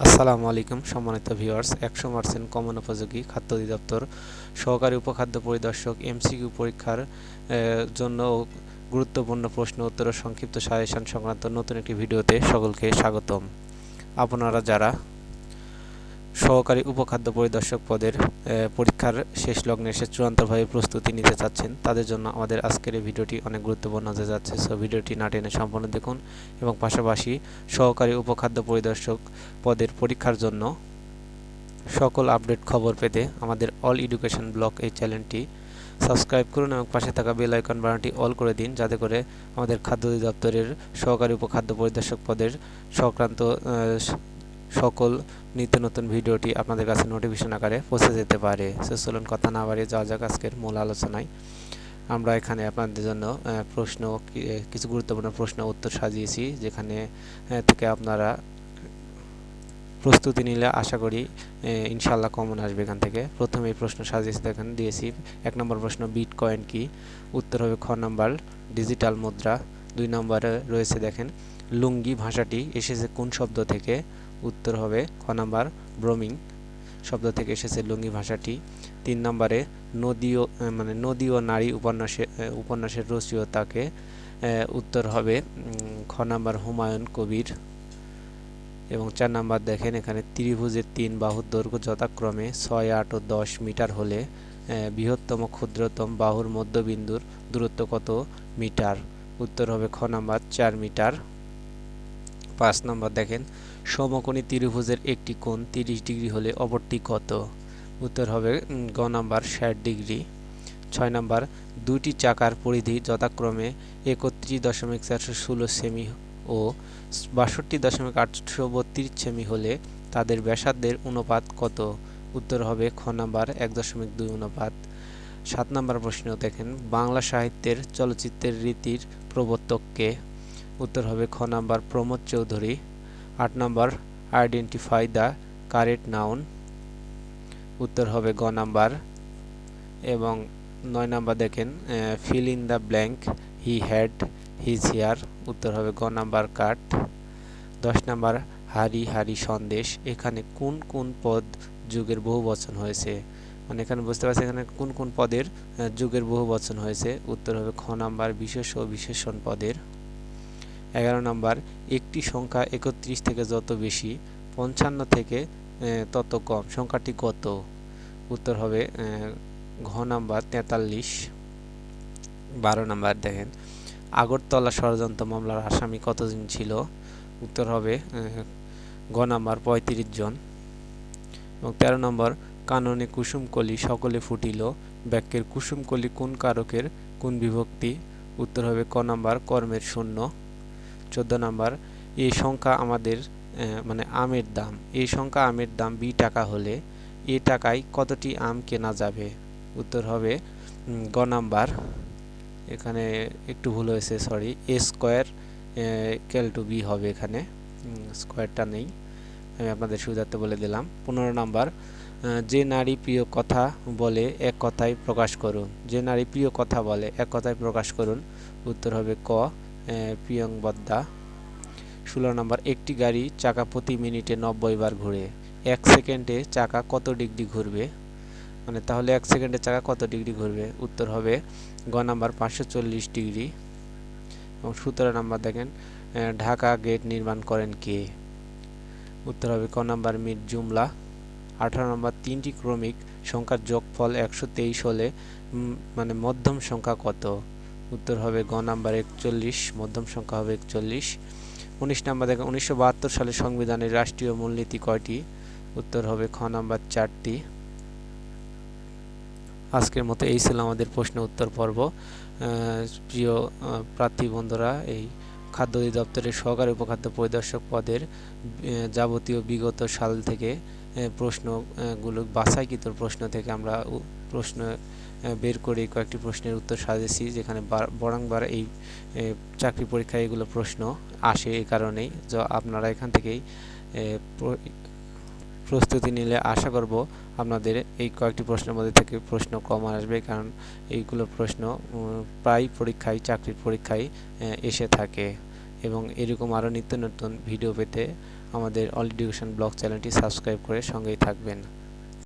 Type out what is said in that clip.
আসসালামু আলাইকুম, সম্মানিত ভিউয়ার্স। একশো পার্সেন্ট কমন উপযোগী খাদ্য অধিদপ্তর। সহকারী উপখাদ্য পরিদর্শক, এমসিকিউ পরীক্ষার জন্য গুরুত্বপূর্ণ প্রশ্ন উত্তর ও সংক্ষিপ্ত সাজেশন সংক্রান্ত নতুন একটি ভিডিওতে সকলকে স্বাগতম। আপনারা যারা সহকারী উপখাদ্য পরিদর্শক পদের পরীক্ষার শেষ লগ্নে এসে চূড়ান্তভাবে প্রস্তুতি নিতে চাচ্ছেন। তাদের জন্য আমাদের আজকের এই ভিডিওটি অনেক গুরুত্বপূর্ণ হতে যাচ্ছে। সো ভিডিওটি না টেনে সম্পূর্ণ দেখুন এবং পাশাপাশি সহকারী উপখাদ্য পরিদর্শক পদের পরীক্ষার জন্য সকল আপডেট খবর পেতে আমাদের অল এডুকেশন ব্লগ এই চ্যানেলটি সাবস্ক্রাইব করুন এবং পাশে থাকা বেল আইকন বাটনটি অল করে দিন যাতে করে আমাদের খাদ্য অধিদপ্তরের সহকারী উপখাদ্য পরিদর্শক পদের সংক্রান্ত সকল নিত্য নতুন ভিডিওটি আপনাদের কাছে নোটিফিকেশন আকারে পৌঁছে যেতে পারে। সে চলুন কথা না বাড়িয়ে যাওয়া যাক আজকের মূল আলোচনায়। আমরা এখানে আপনাদের জন্য প্রশ্ন কিছু গুরুত্বপূর্ণ প্রশ্ন উত্তর সাজিয়েছি, যেখানে থেকে আপনারা প্রস্তুতি নিলে আশা করি ইনশাল্লাহ কমন আসবে এখান থেকে। প্রথমে প্রশ্ন সাজিয়েছি, দেখেন, দিয়েছি। এক নম্বর প্রশ্ন বিট কয়েন কি? উত্তর হবে খ নম্বর ডিজিটাল মুদ্রা। দুই নম্বরে রয়েছে, দেখেন, লুঙ্গি ভাষাটি এসেছে কোন শব্দ থেকে? উত্তর হবে খ নাম্বার ব্রোমিং শব্দ থেকে এসেছে লুঙ্গি ভাষাটি। তিন নম্বরে নদী ও মানে নদী ও নারী উপন্যাসে উপন্যাসের রচয়িতাকে উত্তর হবে খ নাম্বার হুমায়ুন কবির এবং চার নাম্বার দেখেন এখানে ত্রিভুজের তিন বাহুর দৈর্ঘ্য যথাক্রমে ছয়, আট ও দশ মিটার হলে বৃহত্তম, ক্ষুদ্রতম বাহুর মধ্যবিন্দুর দূরত্ব কত মিটার? উত্তর হবে খ নাম্বার চার মিটার। পাঁচ নম্বর দেখেন, সমকোণী ত্রিভুজের একটি কোণ তিরিশ ডিগ্রি হলে অপরটি কত? উত্তর হবে গ নাম্বার ষাট ডিগ্রি। ছয় নাম্বার দুটি চাকার পরিধি যথাক্রমে একত্রিশ দশমিক চারশো ষোলো সেমি ও বাষট্টি দশমিক আটশো বত্রিশ সেমি হলে তাদের ব্যাসার্ধের অনুপাত কত? উত্তর হবে, খ নাম্বার এক দশমিক দুই অনুপাত। সাত নাম্বার প্রশ্ন দেখেন, বাংলা সাহিত্যের চলচ্চিত্রের রীতির প্রবর্তককে উত্তর হবে খ নাম্বার প্রমোদ চৌধুরী, আট number identify the correct noun, উত্তর হবে গ নাম্বার এবং নয় নাম্বার দেখেন fill in the blank he had his hair উত্তর হবে গ নাম্বার কাট দশ নাম্বার হারি হারি সন্দেশ, এখানে কোন কোন পদ যুগের বহু বচন হয়েছে? মানে এখানে বুঝতে পারছি এখানে কোন কোন পদের যুগের বহু বচন হয়েছে? উত্তর হবে খ নাম্বার বিশেষ ও বিশেষণ পদের। এগারো নাম্বার, একটি সংখ্যা একত্রিশ থেকে যত বেশি, পঞ্চান্ন থেকে তত কম। সংখ্যাটি কত? উত্তর হবে ঘ নাম্বার, তেতাল্লিশ। বারো নাম্বার দেখেন, আগরতলা ষড়যন্ত্র মামলার আসামি কতজন ছিল? উত্তর হবে গ নাম্বার, পঁয়ত্রিশ জন। এবং তেরো নম্বর, কাননে কুসুমকলি সকলে ফুটিল। বাক্যের কুসুমকলি কোন কারকের, কোন বিভক্তি? উত্তর হবে, ক নাম্বার, কর্মের শূন্য চোদ্দ নাম্বার, এই সংখ্যা আমাদের মানে আমের দাম। এই সংখ্যা আমের দাম বি টাকা হলে এ টাকায় কতটি আম কেনা যাবে? উত্তর হবে গ নাম্বার। এখানে একটু ভুল হয়েছে sorry a square equal to B হবে এখানে। স্কোয়ারটা নেই। আমি আপনাদের সুবিধার্থে বলে দিলাম। পনেরো নাম্বার যে নারী প্রিয় কথা বলে, এক কথায় প্রকাশ করুন। যে নারী প্রিয় কথা বলে, এক কথায় প্রকাশ করুন। উত্তর হবে ক। আহ, প্রিয়ংবদ্দা ষোলো নম্বর একটি গাড়ি চাকা প্রতি মিনিটে নব্বই বার ঘুরে। এক সেকেন্ডে চাকা কত ডিগ্রি ঘুরবে? মানে তাহলে এক সেকেন্ডে চাকা কত ডিগ্রি ঘুরবে? উত্তর হবে গ নাম্বার পাঁচশো চল্লিশ ডিগ্রি। এবং সতেরো নাম্বার দেখেন ঢাকা গেট নির্মাণ করেন কে? উত্তর হবে ক নাম্বার মির জুমলা। আঠারো নম্বর তিনটি ক্রমিক সংখ্যার যোগফল একশো তেইশ হলে মানে মধ্যম সংখ্যা কত? উত্তর হবে গ নাম্বার একচল্লিশ, মধ্যম সংখ্যা হবে একচল্লিশ। উনিশ নাম্বার দেখেন, উনিশশো বাহাত্তর সালে সংবিধানের রাষ্ট্রীয় মূলনীতি কয়টি? উত্তর হবে খ নাম্বার চারটি। আজকের মতো এই ছিল আমাদের প্রশ্ন উত্তর পর্ব। প্রিয় প্রার্থী বন্ধুরা, এই খাদ্য অধিদপ্তরের সহকারী উপখাদ্য পরিদর্শক পদের যাবতীয় বিগত সাল থেকে প্রশ্নগুলো বাছাইকৃত প্রশ্ন থেকে আমরা প্রশ্ন বের করে কয়েকটি প্রশ্নের উত্তর সাজেছি, যেখানে বার- বরংবার এই চাকরি পরীক্ষায় এগুলো প্রশ্ন আসে এই কারণেই। যা, আপনারা এখান থেকেই প্রস্তুতি নিলে আশা করব আপনাদের এই কয়েকটি প্রশ্নের মধ্যে থেকে প্রশ্ন কম আসবে, কারণ এইগুলো প্রশ্ন প্রায় পরীক্ষায়, চাকরির পরীক্ষায় এসে থাকে। এবং এরকম আরও নিত্য নতুন ভিডিও পেতে আমাদের অল এডুকেশন ব্লগ চ্যানেলটি সাবস্ক্রাইব করে সঙ্গেই থাকবেন।